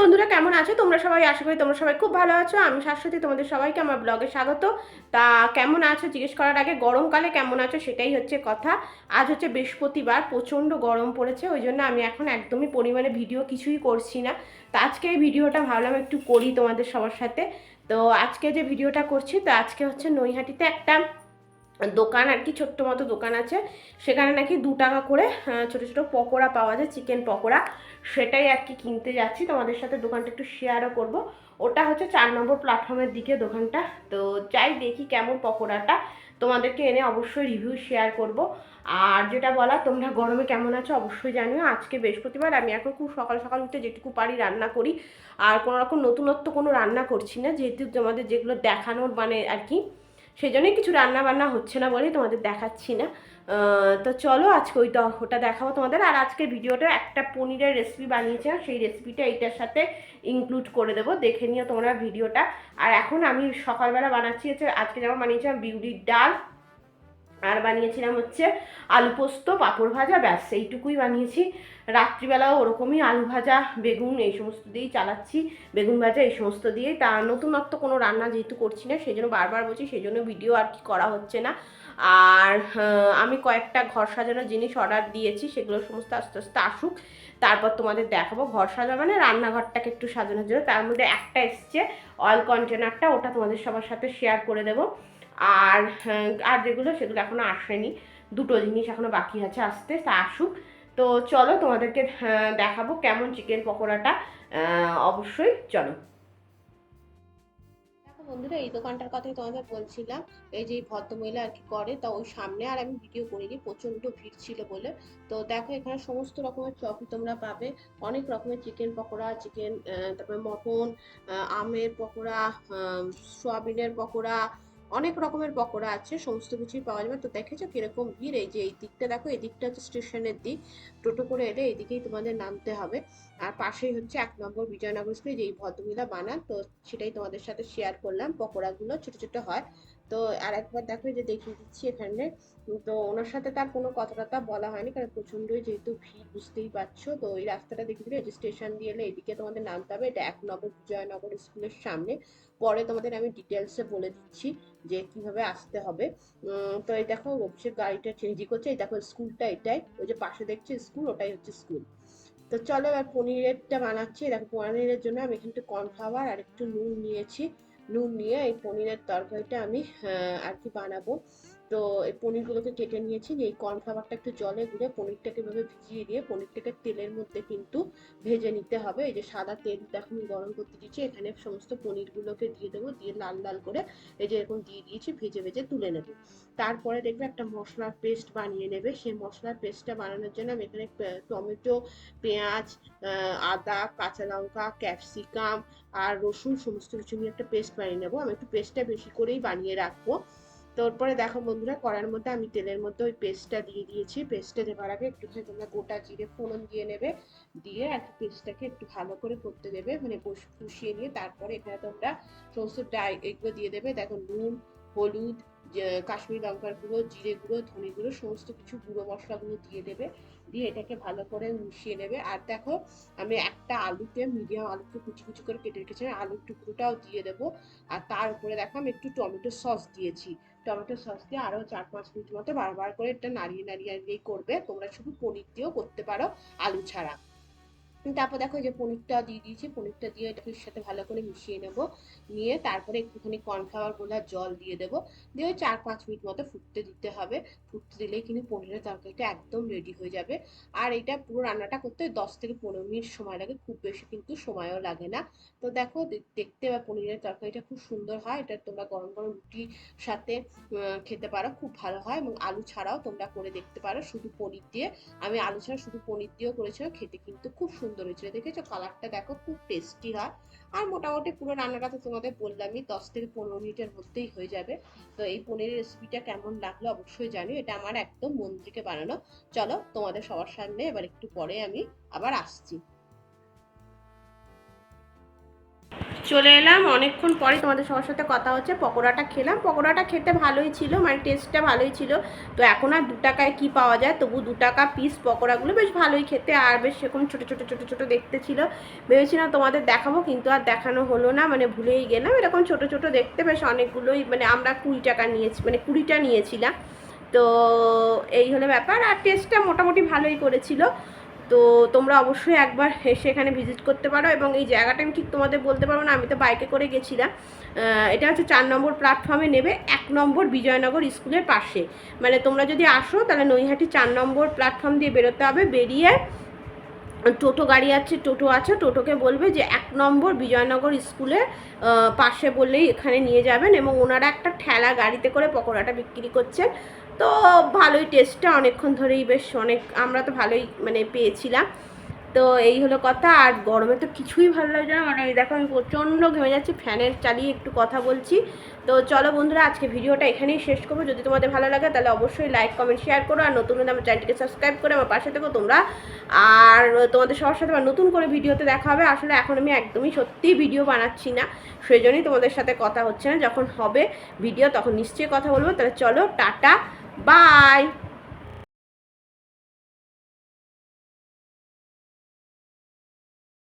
বন্ধুরা, কেমন আছো? তোমরা সবাই আশা করি তোমরা সবাই খুব ভালো আছো। আমি শাশ্বতী, তোমাদের সবাইকে আমার ব্লগে স্বাগত। তা কেমন আছো? জিজ্ঞেস করার আগে গরমকালে কেমন আছো সেটাই হচ্ছে কথা। আজ হচ্ছে বৃহস্পতিবার, প্রচণ্ড গরম পড়েছে, ওই জন্য আমি এখন একদমই পরিমাণে ভিডিও কিছুই করছি না। তো আজকে এই ভিডিওটা ভাবলাম একটু করি তোমাদের সবার সাথে। তো আজকে যে ভিডিওটা করছি, তো আজকে হচ্ছে নৈহাটিতে একটা দোকান আর কি, ছোট্ট মতো দোকান আছে। সেখানে নাকি দু টাকা করে ছোট ছোট পকোড়া পাওয়া যায়, চিকেন পকোড়া। সেটাই আর কি কিনতে যাচ্ছি। তোমাদের সাথে দোকানটা একটু শেয়ারও করব। ওটা হচ্ছে চার নম্বর প্ল্যাটফর্মের দিকে দোকানটা। তো যাই দেখি কেমন পকোড়াটা। তোমাদেরকে এনে অবশ্যই রিভিউ শেয়ার করব। আর যেটা বলা, তোমরা গরমে কেমন আছো অবশ্যই জানিও। আজকে বৃহস্পতিবার, আমি এখন খুব সকাল সকাল উঠে যেটুকু পারি রান্না করি। আর কোনো রকম নতুনত্ব কোনো রান্না করছি না, যেহেতু তোমাদের যেগুলো দেখানোর মানে আর কি। সেই জন্যই কিছু রান্না বান্না হচ্ছে না বলেই তোমাদের দেখাচ্ছি না। তো চলো আজকে ওই ওটা দেখাবো তোমাদের। আর আজকে ভিডিওটা একটা পনিরের রেসিপি বানিয়েছিলাম, সেই রেসিপিটা এইটার সাথে ইনক্লুড করে দেবো। দেখে নিও তোমরা ভিডিওটা। আর এখন আমি সকালবেলা বানাচ্ছি হচ্ছে, আজকে যেমন বানিয়েছিলাম বিউলির ডাল আর বানিয়েছিলাম হচ্ছে আলু পোস্ত, পাঁপড় ভাজা, ব্যাস, এইটুকুই বানিয়েছি। রাত্রিবেলাও ওরকমই আলু ভাজা, বেগুন এই সমস্ত দিয়েই চালাচ্ছি। বেগুন ভাজা এই সমস্ত দিয়েই। তা নতুনত্ব কোনো রান্না যেহেতু করছি না সেই জন্য বারবার বলছি সেই জন্য ভিডিও আর কি করা হচ্ছে না। আর আমি কয়েকটা ঘর সাজানোর জিনিস অর্ডার দিয়েছি, সেগুলো সমস্ত আস্তে আস্তে আসুক। তারপর তোমাদের দেখাবো ঘর সাজা মানে রান্নাঘরটাকে একটু সাজানোর জন্য। তার মধ্যে একটা এসছে অয়েল কন্টেনারটা ওটা তোমাদের সবার সাথে শেয়ার করে দেবো। আর আর যেগুলো, সেগুলো এখনও আসেনি। দুটো জিনিস এখনও বাকি আছে আসতে, তা আসুক। তো চলো তোমাদেরকে দেখাবো কেমন চিকেন পকোড়াটা অবশ্যই চলো। বন্ধুরা, এই দোকানটার কথাই তোমাদের বলছিলাম। এই যে ভদ্রমহিলা আর কি করে, তা ওই সামনে, আর আমি ভিডিও করিনি প্রচণ্ড ভিড় ছিল বলে। তো দেখো এখানে সমস্ত রকমের চপই তোমরা পাবে। অনেক রকমের চিকেন পকোড়া চিকেন তারপরে মটন আমের পকোড়া সয়াবিনের পকোড়া অনেক রকমের পকোড়া আছে, সমস্ত কিছুই পাওয়া যাবে। তো দেখেছ কীরকম ভিড়? এই যে এই দিকটা দেখো, এই দিকটা হচ্ছে স্টেশনের দিক। টোটো করে এলে এদিকেই তোমাদের নামতে হবে। আর পাশেই হচ্ছে এক নম্বর বিজয়নগর স্কুলে যেই এই ভদ্রমহিলা বানান। তো সেটাই তোমাদের সাথে শেয়ার করলাম। পকোড়াগুলো ছোট ছোট হয়। তো আর একবার দেখো যে দেখিয়ে দিচ্ছি এখানে। তো ওনার সাথে তার কোনো কথা টথা বলা হয়নি, কারণ প্রচন্ডই যেহেতু ভিড়, বুঝতেই পারছ। তো এই রাস্তাটা দেখে দিলে স্টেশন দিয়ে এলে এদিকে তোমাদের নামতে হবে। এটা এক নম্বর বিজয়নগর স্কুলের সামনে। পরে তোমাদের আমি ডিটেলসে বলে দিচ্ছি যে কীভাবে আসতে হবে। তো এই দেখো অফিসের গাড়িটা চেঞ্জ করছে। এই দেখো স্কুলটা এটাই। ওই যে পাশে দেখছি স্কুল ওটাই হচ্ছে স্কুল তো চলো এবার পনিরেরটা বানাচ্ছি। দেখো, পনিরের জন্য আমি এখানে একটু কর্নফ্লাওয়ার আর একটু নুন নিয়েছি। নুন নিয়ে এই পনিরের তরকারিটা আমি আর কি বানাবো। তো এই পনিরগুলোকে কেটে নিয়েছি নিয়ে এই কর্নফ্লাওয়ারটা একটু জলে গুলে পনিরটাকে এভাবে ভিজিয়ে দিয়ে পনিরটাকে তেলের মধ্যে কিন্তু ভেজে নিতে হবে। এই যে সাদা তেল এখন গরম করতে দিচ্ছি এখানে সমস্ত পনিরগুলোকে দিয়ে দেবো, দিয়ে লাল লাল করে এই যে এরকম দিয়ে দিয়েছি, ভেজে ভেজে তুলে নেব। তারপরে দেখবে একটা মশলার পেস্ট বানিয়ে নেবে। সেই মশলার পেস্টটা বানানোর জন্য আমি এখানে টমেটো, পেঁয়াজ আদা, কাঁচা লঙ্কা, ক্যাপসিকাম আর রসুন, সমস্ত কিছু নিয়ে একটা পেস্ট বানিয়ে নেব। আমি একটু পেস্টটা বেশি করেই বানিয়ে রাখব। তারপরে দেখো বন্ধুরা, কড়ার মধ্যে আমি তেলের মধ্যে ওই পেস্টটা দিয়ে দিয়েছি। পেস্টটা দেওয়ার আগে একটুখানি তোমরা গোটা জিরে ফোড়ন দিয়ে নেবে। দিয়ে আর কি পেস্টটাকে একটু ভালো করে করতে দেবে মানে কষিয়ে নিয়ে তারপরে এখানে তোমরা সমস্ত ডাই এগুলো দিয়ে দেবে। দেখো নুন, হলুদ কাশ্মীরি লঙ্কার গুঁড়ো, জিরে গুঁড়ো, ধনে গুঁড়ো, সমস্ত কিছু গুঁড়ো মশলাগুলো দিয়ে দেবে। দিয়ে এটাকে ভালো করে মিশিয়ে নেবে। আর দেখো আমি একটা আলুতে, মিডিয়াম আলুকে কুচি কুচি করে কেটে রেখেছিলাম আলুর টুকরোটাও দিয়ে দেবো। আর তার উপরে দেখো আমি একটু টমেটো সস দিয়েছি। টমেটো সস দিয়ে আরও চার পাঁচ মিনিট মতো বারবার করে এটা নাড়িয়ে নাড়িয়ে নাড়িয়ে করবে। তোমরা শুধু পনির দিয়েও করতে পারো আলু ছাড়া। তারপর দেখো যে পনিরটা দিয়ে দিয়েছি, পনিরটা দিয়ে এর সাথে ভালো করে মিশিয়ে নেব। নিয়ে তারপরে একটুখানি কর্নফ্লাওয়ার গোলা জল দিয়ে দেবো। দিয়ে চার পাঁচ মিনিট মতো ফুটতে দিতে হবে। ফুটতে দিলেই কিন্তু পনিরের তরকারিটা একদম রেডি হয়ে যাবে। আর এটা পুরো রান্নাটা করতে দশ থেকে পনেরো মিনিট সময় লাগে, খুব বেশি কিন্তু সময়ও লাগে না। তো দেখো দেখতে বা পনিরের তরকারিটা খুব সুন্দর হয়। এটা তোমরা গরম গরম রুটির সাথে খেতে পারো, খুব ভালো হয়। এবং আলু ছাড়াও তোমরা করে দেখতে পারো। শুধু পনির দিয়ে, আমি আলু ছাড়া শুধু পনির দিয়েও করেছিলাম, খেতে কিন্তু খুব সুন্দর হয়েছিল। দেখেছ? কালারটা দেখো, খুব টেস্টি হয়। আর মোটামুটি পুরো রান্নাটা তো তোমাদের বললামই, দশ থেকে পনেরো মিনিটের মধ্যেই হয়ে যাবে। তো এই পনিরের রেসিপিটা কেমন লাগল অবশ্যই জানি এটা আমার একদম মন থেকে বানানো। চলো তোমাদের সবার সামনে এবার একটু পরে আমি আবার আসছি। চলে এলাম। অনেকক্ষণ পরে তোমাদের সবার সাথে কথা হচ্ছে। পকোড়াটা খেলাম। পকোড়াটা খেতে ভালোই ছিল মানে টেস্টটা ভালোই ছিল। তো এখন আর দু টাকায় কী পাওয়া যায়? তবু দু টাকা পিস পকোড়াগুলো বেশ ভালোই খেতে। আর বেশ সেরকম ছোটো ছোটো ছোটো ছোটো দেখতে ছিল। ভেবেছিলাম তোমাদের দেখাবো, কিন্তু আর দেখানো হলো না। মানে ভুলেই গেলাম। এরকম ছোটো ছোটো দেখতে বেশ অনেকগুলোই মানে আমরা কুড়ি টাকা নিয়েছি মানে কুড়িটা নিয়েছিলাম। তো এই হলো ব্যাপার। আর টেস্টটা মোটামুটি ভালোই করেছিল। তো তোমরা অবশ্যই একবার এসে এখানে ভিজিট করতে পারো এবং এই জায়গাটা আমি ঠিক তোমাদের বলতে পারব না, আমি তো বাইকে করে গেছিলাম। এটা হচ্ছে চার নম্বর প্ল্যাটফর্মে নেবে, এক নম্বর বিজয়নগর স্কুলের পাশে। মানে তোমরা যদি আসো, তাহলে নৈহাটি চার নম্বর প্ল্যাটফর্ম দিয়ে বেরোতে হবে, বেরিয়ে টোটো গাড়ি আছে, টোটো আছে, টোটোকে বলবে যে এক নম্বর বিজয়নগর স্কুলের পাশে বললেই এখানে নিয়ে যাবেন এবং ওনারা একটা ঠেলা গাড়িতে করে পকোড়াটা বিক্রি করছেন। তো ভালোই টেস্টটা অনেকক্ষণ ধরেই বেশ অনেক, আমরা তো ভালোই মানে পেয়েছিলাম। তো এই হলো কথা। আর গরমে তো কিছুই ভালো লাগছে না। মানে দেখো, আমি প্রচণ্ড ঘেমে যাচ্ছি, ফ্যানের চালিয়ে একটু কথা বলছি। তো চলো বন্ধুরা, আজকে ভিডিওটা এখানেই শেষ করব। যদি তোমাদের ভালো লাগে, তাহলে অবশ্যই লাইক কমেন্ট শেয়ার করো। আর নতুন আমার চ্যানেলটিকে সাবস্ক্রাইব করে আমার পাশে থেকো তোমরা। আর তোমাদের সবার সাথে নতুন করে ভিডিওতে দেখা হবে। আসলে এখন আমি একদমই সত্যিই ভিডিও বানাচ্ছি না। সেই জন্যই তোমাদের সাথে কথা হচ্ছে না। যখন হবে ভিডিও তখন নিশ্চয়ই কথা বলব। তাহলে চলো, টাটা বাই